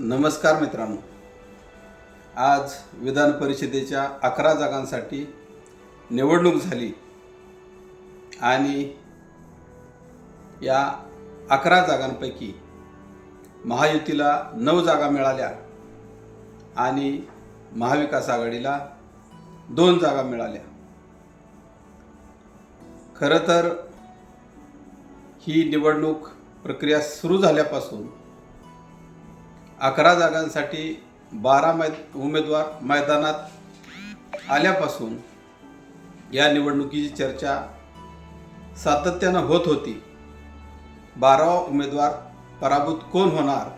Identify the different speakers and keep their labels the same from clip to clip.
Speaker 1: नमस्कार मित्रांनो. आज विधान परिषदेच्या अकरा जागांसाठी निवडणूक झाली आणि या अकरा जागांपैकी महायुतीला नऊ जागा मिळाल्या आणि महाविकास आघाडीला दोन जागा मिळाल्या. खरं तर ही निवडणूक प्रक्रिया सुरू झाल्यापासून अकरा जागांसाठी बारा मै उमेदवार मैदानात आल्यापासून या निवडणुकीची चर्चा सातत्यानं होत होती. बारावा उमेदवार पराभूत कोण होणार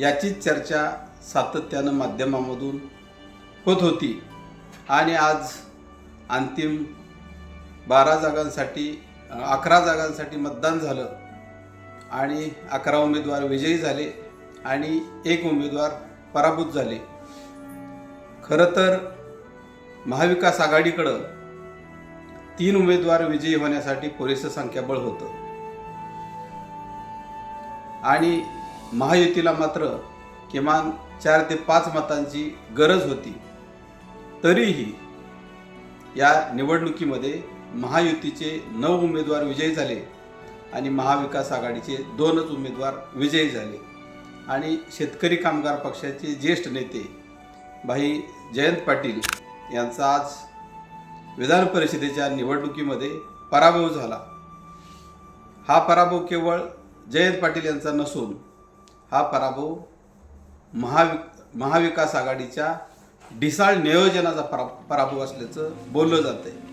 Speaker 1: याचीच चर्चा सातत्यानं माध्यमामधून होत होती. आणि आज अंतिम बारा जागांसाठी अकरा जागांसाठी मतदान झालं आणि अकरा उमेदवार विजयी झाले. आणि एक उमेदवार पराभूत झाले. खरं तर महाविकास आघाडीकडं तीन उमेदवार विजयी होण्यासाठी पुरेसं संख्याबळ होतं. आणि महायुतीला मात्र किमान चार ते पाच मतांची गरज होती. तरीही या निवडणुकीमध्ये महायुतीचे नऊ उमेदवार विजयी झाले आणि महाविकास आघाडीचे दोनच उमेदवार विजयी झाले. आणि शेतकरी कामगार पक्षाचे ज्येष्ठ नेते भाई जयंत पाटील यांचा आज विधान परिषदेच्या निवडणुकीमध्ये पराभव झाला. हा पराभव केवळ जयंत पाटील यांचा नसून हा पराभव महावि महाविकास आघाडीच्या ढिसाळ नियोजनाचा परा पराभव असल्याचं बोललं जातं आहे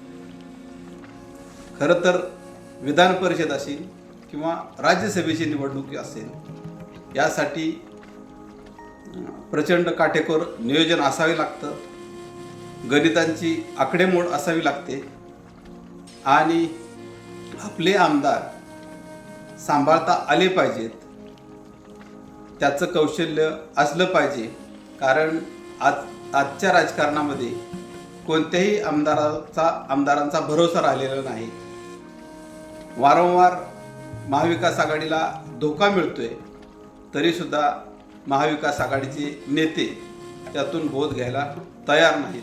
Speaker 1: खरं तर विधान परिषद असेल किंवा राज्यसभेची निवडणूक असेल यासाठी प्रचंड काटेकोर नियोजन असावे लागतं. गणितांची आकडेमोड असावी लागते. आणि आपले आमदार सांभाळता आले पाहिजेत. त्याचं कौशल्य असलं पाहिजे. कारण आज आजच्या राजकारणामध्ये कोणत्याही आमदाराचा आमदारांचा भरोसा राहिलेला नाही. वारंवार महाविकास आघाडीला धोका मिळतोय. तरीसुद्धा महाविकास आघाडीचे नेते त्यातून बोध घ्यायला तयार नाहीत.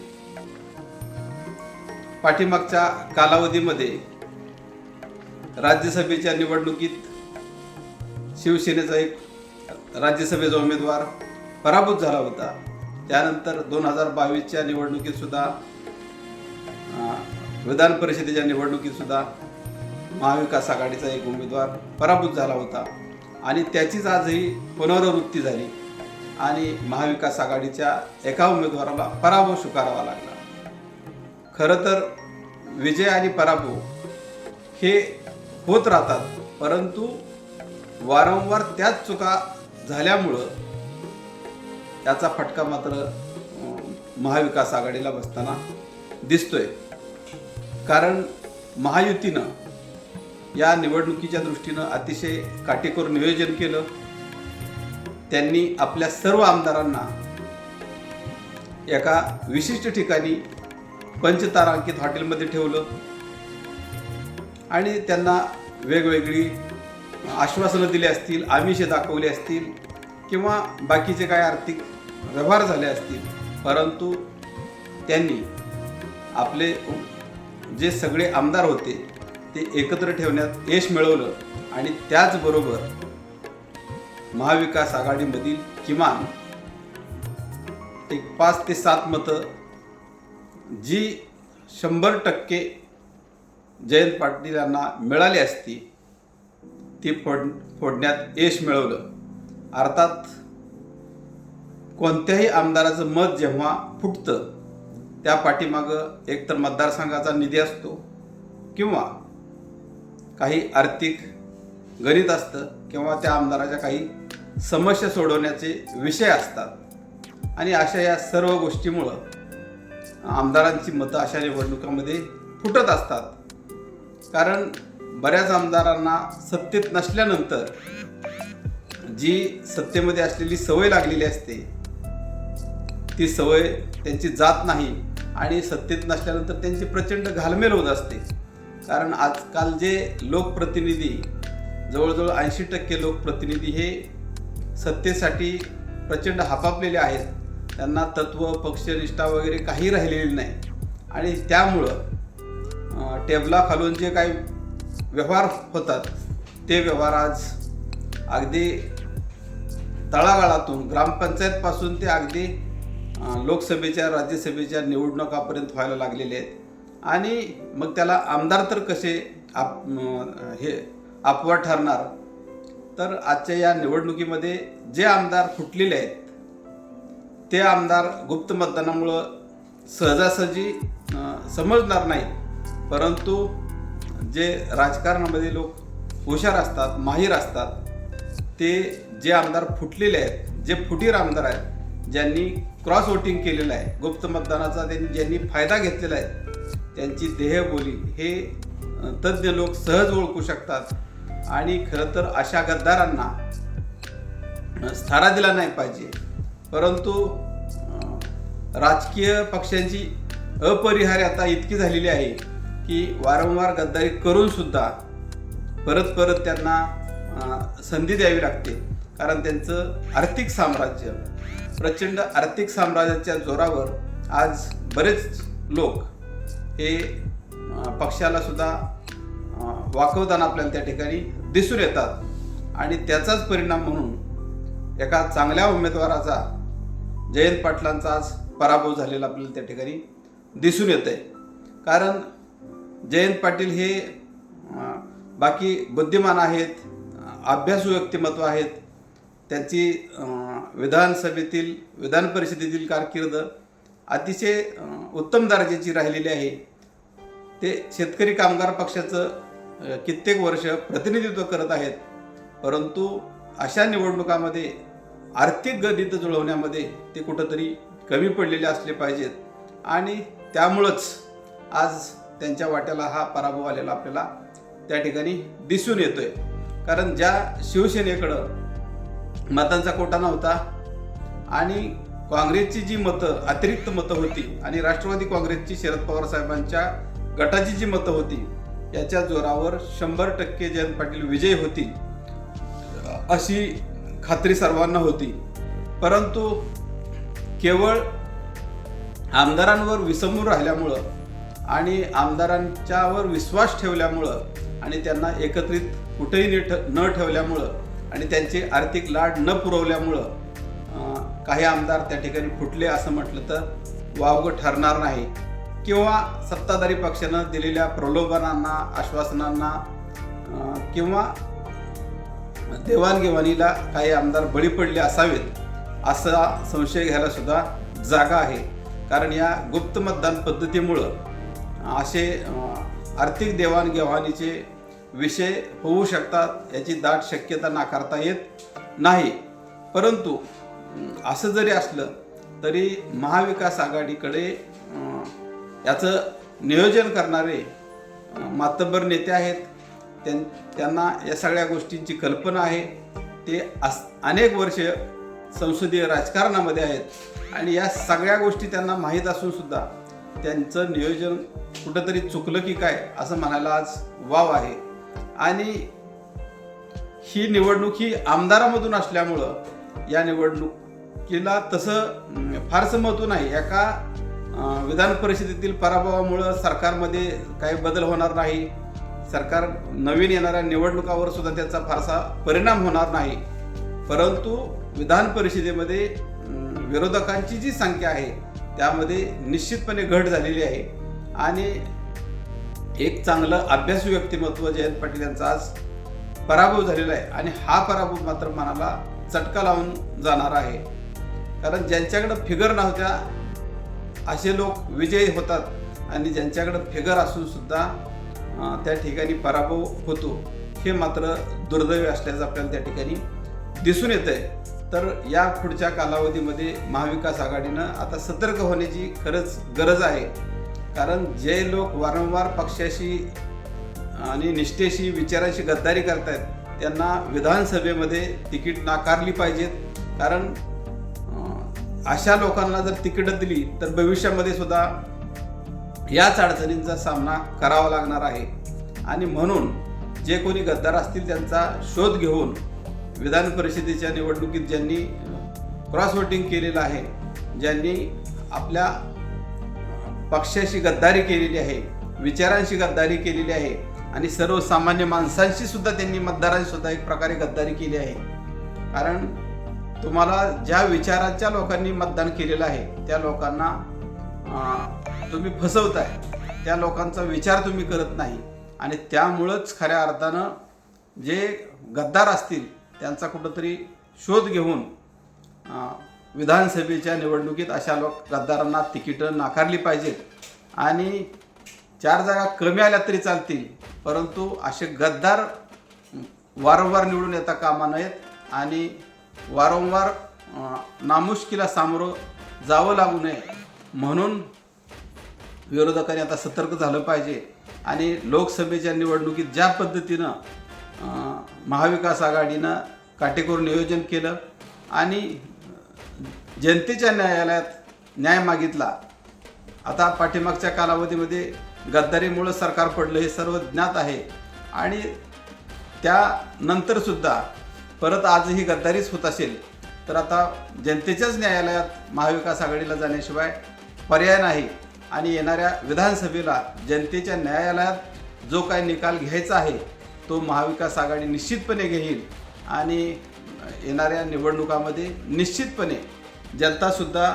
Speaker 1: पाठीमागच्या कालावधीमध्ये राज्यसभेच्या निवडणुकीत शिवसेनेचा एक राज्यसभेचा उमेदवार पराभूत झाला होता. त्यानंतर दोन हजार बावीसच्या निवडणुकीत सुद्धा विधान परिषदेच्या निवडणुकीत सुद्धा महाविकास आघाडीचा एक उमेदवार पराभूत झाला होता. आणि त्याचीच आजही पुनरावृत्ती झाली. आणि महाविकास आघाडीच्या एका उमेदवाराला पराभव स्वीकारावा लागला. खरं तर विजय आणि पराभव हे होत राहतात परंतु वारंवार त्याच चुका झाल्यामुळं त्याचा फटका मात्र महाविकास आघाडीला बसताना दिसतोय. कारण महायुतीनं या निवडणुकीच्या दृष्टीनं अतिशय काटेकोर नियोजन केलं. त्यांनी आपल्या सर्व आमदारांना एका विशिष्ट ठिकाणी पंचतारांकित हॉटेलमध्ये ठेवलं. आणि त्यांना वेगवेगळी आश्वासनं दिली असतील आमिषे दाखवली असतील किंवा बाकीचे काय आर्थिक व्यवहार झाले असतील. परंतु त्यांनी आपले जे सगळे आमदार होते ते एकत्र ठेवण्यात यश मिळवलं आणि त्याचबरोबर महाविकास आघाडीमधील किमान एक पाच ते सात मतं जी शंभर टक्के जयंत पाटील यांना मिळाली असती ती फोड फोडण्यात यश मिळवलं. अर्थात कोणत्याही आमदाराचं मत जेव्हा फुटतं त्या पाठीमागं एकतर मतदारसंघाचा निधी असतो किंवा काही आर्थिक गणित असतं किंवा त्या आमदाराच्या काही समस्या सोडवण्याचे विषय असतात. आणि अशा या सर्व गोष्टीमुळं आमदारांची मतं अशा निवडणुकामध्ये फुटत असतात. कारण बऱ्याच आमदारांना सत्तेत नसल्यानंतर जी सत्तेमध्ये असलेली सवय लागलेली असते ती सवय त्यांची जात नाही आणि सत्तेत नसल्यानंतर त्यांची प्रचंड घालमेल होत असते. कारण आजकाल जे लोकप्रतिनिधी जवळजवळ ऐंशी टक्के लोकप्रतिनिधी हे सत्तेसाठी प्रचंड हापापलेले आहेत. त्यांना तत्व पक्षनिष्ठा वगैरे काही राहिलेली नाही. आणि त्यामुळं टेबलाखालून जे काही व्यवहार होतात ते व्यवहार आज अगदी तळागाळातून ग्रामपंचायतपासून ते अगदी लोकसभेच्या राज्यसभेच्या निवडणुकापर्यंत व्हायला लागलेले आहेत. आणि मग त्याला आमदार तर कसे आप हे अपवाद ठरणार? तर आजच्या या निवडणुकीमध्ये जे आमदार फुटलेले आहेत ते आमदार गुप्त मतदानामुळं सहजासहजी समजणार नाही परंतु जे राजकारणामध्ये लोक हुशार असतात माहीर असतात ते जे आमदार फुटलेले आहेत जे फुटीर आमदार आहेत ज्यांनी क्रॉस वोटिंग केलेलं आहे गुप्त मतदानाचा त्यांनी ज्यांनी फायदा घेतलेला आहे त्यांची देहबोली हे तज्ज्ञ लोक सहज ओळखू शकतात. आणि खरं तर अशा गद्दारांना स्थारा दिला नाही पाहिजे. परंतु राजकीय पक्षांची अपरिहार्य आता इतकी झालेली आहे की वारंवार गद्दारी करून सुद्धा परत परत त्यांना संधी द्यावी लागते. कारण त्यांचं आर्थिक साम्राज्य प्रचंड आर्थिक साम्राज्याच्या जोरावर आज बरेच लोक हे पक्षाला सुद्धा वाकवताना आपल्याला त्या ठिकाणी दिसून येतात. आणि त्याचाच परिणाम म्हणून एका चांगल्या उमेदवाराचा जयंत पाटलांचा आज पराभव झालेला आपल्याला त्या ठिकाणी दिसून येत आहे कारण जयंत पाटील हे बाकी बुद्धिमान आहेत अभ्यासू व्यक्तिमत्व आहेत. त्यांची विधानसभेतील विधान परिषदेतील कारकीर्द अतिशय उत्तम दर्जाची राहिलेली आहे. ते शेतकरी कामगार पक्षाचं कित्येक वर्ष प्रतिनिधित्व करत आहेत. परंतु अशा निवडणुकामध्ये आर्थिक गणित जुळवण्यामध्ये ते कुठंतरी कमी पडलेले असले पाहिजेत. आणि त्यामुळंच आज त्यांच्या वाट्याला हा पराभव आलेला आपल्याला त्या ठिकाणी दिसून येतोय. कारण ज्या शिवसेनेकडं मतांचा कोटा नव्हता आणि काँग्रेसची जी मतं अतिरिक्त मतं होती आणि राष्ट्रवादी काँग्रेसची शरद पवार साहेबांच्या गटाची जी मतं होती याच्या जोरावर शंभर टक्के जयंत पाटील विजयी होतील अशी खात्री सर्वांना होती. परंतु केवळ आमदारांवर विसंबून राहिल्यामुळं आणि आमदारांच्यावर विश्वास ठेवल्यामुळं आणि त्यांना एकत्रित कुठेही न न ठेवल्यामुळं आणि त्यांची आर्थिक लाड न पुरवल्यामुळं काही आमदार त्या ठिकाणी फुटले असं म्हटलं तर वावगं ठरणार नाही. किंवा सत्ताधारी पक्षानं दिलेल्या प्रलोभनांना आश्वासनांना किंवा देवाणघेवाणीला काही आमदार बळी पडले असावेत असा संशय घ्यायला सुद्धा जागा आहे. कारण या गुप्त मतदान पद्धतीमुळं असे आर्थिक देवाणघेवाणीचे विषय होऊ शकतात याची दाट शक्यता नाकारता येत नाही. परंतु असं जरी असलं तरी महाविकास आघाडीकडे याचं नियोजन करणारे मातब्बर नेते आहेत. त्यां त्यांना या सगळ्या गोष्टींची कल्पना आहे. ते अस अनेक वर्ष संसदीय राजकारणामध्ये आहेत. आणि या सगळ्या गोष्टी त्यांना माहीत असून सुद्धा त्यांचं नियोजन कुठंतरी चुकलं की काय असं म्हणायला आज वाव आहे. आणि ही निवडणूक ही आमदारामधून असल्यामुळं या निवडणूक केला तसं फारसं महत्त्व नाही. एका विधान परिषदेतील पराभवामुळं सरकारमध्ये काही बदल होणार नाही. सरकार नवीन येणाऱ्या निवडणुकावर सुद्धा त्याचा फारसा परिणाम होणार नाही. परंतु विधान परिषदेमध्ये विरोधकांची जी संख्या आहे त्यामध्ये निश्चितपणे घट झालेली आहे. आणि एक चांगलं अभ्यासू व्यक्तिमत्व जयंत पाटील यांचा आज पराभव झालेला आहे. आणि हा पराभव मात्र मनाला चटका लावून जाणार आहे. कारण ज्यांच्याकडं फिगर नव्हत्या असे लोक विजयी होतात आणि ज्यांच्याकडं फिगर असूनसुद्धा त्या ठिकाणी पराभव होतो. हे मात्र दुर्दैवी असल्याचं आपल्याला त्या ठिकाणी दिसून येतं आहे तर या पुढच्या कालावधीमध्ये महाविकास आघाडीनं आता सतर्क होण्याची खरंच गरज आहे. कारण जे लोक वारंवार पक्षाशी आणि निष्ठेशी विचाराशी गद्दारी करत आहेत त्यांना विधानसभेमध्ये तिकीट नाकारली पाहिजेत. कारण अशा लोकांना जर तिकीटं दिली तर भविष्यामध्ये सुद्धा याच अडचणींचा सामना करावा लागणार आहे. आणि म्हणून जे कोणी गद्दार असतील त्यांचा शोध घेऊन विधान परिषदेच्या निवडणुकीत ज्यांनी क्रॉस वोटिंग केलेलं आहे ज्यांनी आपल्या पक्षाशी गद्दारी केलेली आहे विचारांशी गद्दारी केलेली आहे आणि सर्वसामान्य माणसांशी सुद्धा त्यांनी मतदारांशी सुद्धा एक प्रकारे गद्दारी केली आहे. कारण तुम्हाला ज्या विचाराच्या लोकांनी मतदान केलेलं आहे त्या लोकांना तुम्ही फसवताय त्या लोकांचा विचार तुम्ही करत नाही. आणि त्यामुळंच खऱ्या अर्थानं जे गद्दार असतील त्यांचा कुठंतरी शोध घेऊन विधानसभेच्या निवडणुकीत अशा लोक गद्दारांना तिकीटं नाकारली पाहिजेत. आणि चार जागा कमी आल्या तरी चालतील परंतु असे गद्दार वारंवार निवडून येता कामा नयेत. आणि वारंवार नामुष्कीला सामोरं जावं लागू नये म्हणून विरोधकांनी आता सतर्क झालं पाहिजे. आणि लोकसभेच्या निवडणुकीत ज्या पद्धतीनं महाविकास आघाडीनं काटेकोर नियोजन केलं आणि जनतेच्या न्यायालयात न्याय मागितला आता पाठीमागच्या कालावधीमध्ये गद्दारीमुळं सरकार पडलं हे सर्व ज्ञात आहे. आणि त्यानंतरसुद्धा परत परत आजही गद्दारीच होत असेल तर आता जनतेच्याच न्यायालयात महाविकास आघाडीला जाण्याशिवाय पर्याय नाही. आणि येणाऱ्या विधानसभेला जनतेच्या न्यायालयात जो काही निकाल घ्यायचा आहे तो महाविकास आघाडी निश्चितपणे घेईल. आणि येणाऱ्या निवडणुकामध्ये निश्चितपणे जनतासुद्धा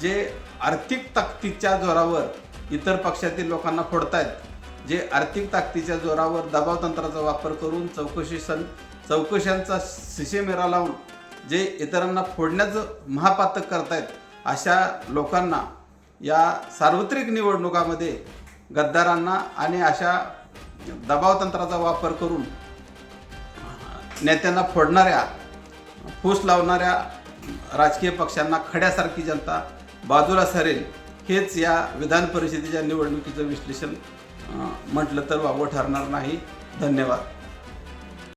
Speaker 1: जे आर्थिक ताकदीच्या जोरावर इतर पक्षातील लोकांना फोडतायत जे आर्थिक ताकदीच्या जोरावर दबाव तंत्राचा वापर करून चौकशी सं चौकशांचा शिशेमेरा लावून जे इतरांना फोडण्याचं महापातक करतायत अशा लोकांना या सार्वत्रिक निवडणुकामध्ये गद्दारांना आणि अशा दबाव तंत्राचा वापर करून नेत्यांना फोडणाऱ्या फूस लावणाऱ्या राजकीय पक्षांना खड्यासारखी जनता बाजूला सरेल हेच या विधान परिषदेच्या निवडणुकीचं विश्लेषण म्हटलं तर वावं ठरणार नाही. धन्यवाद.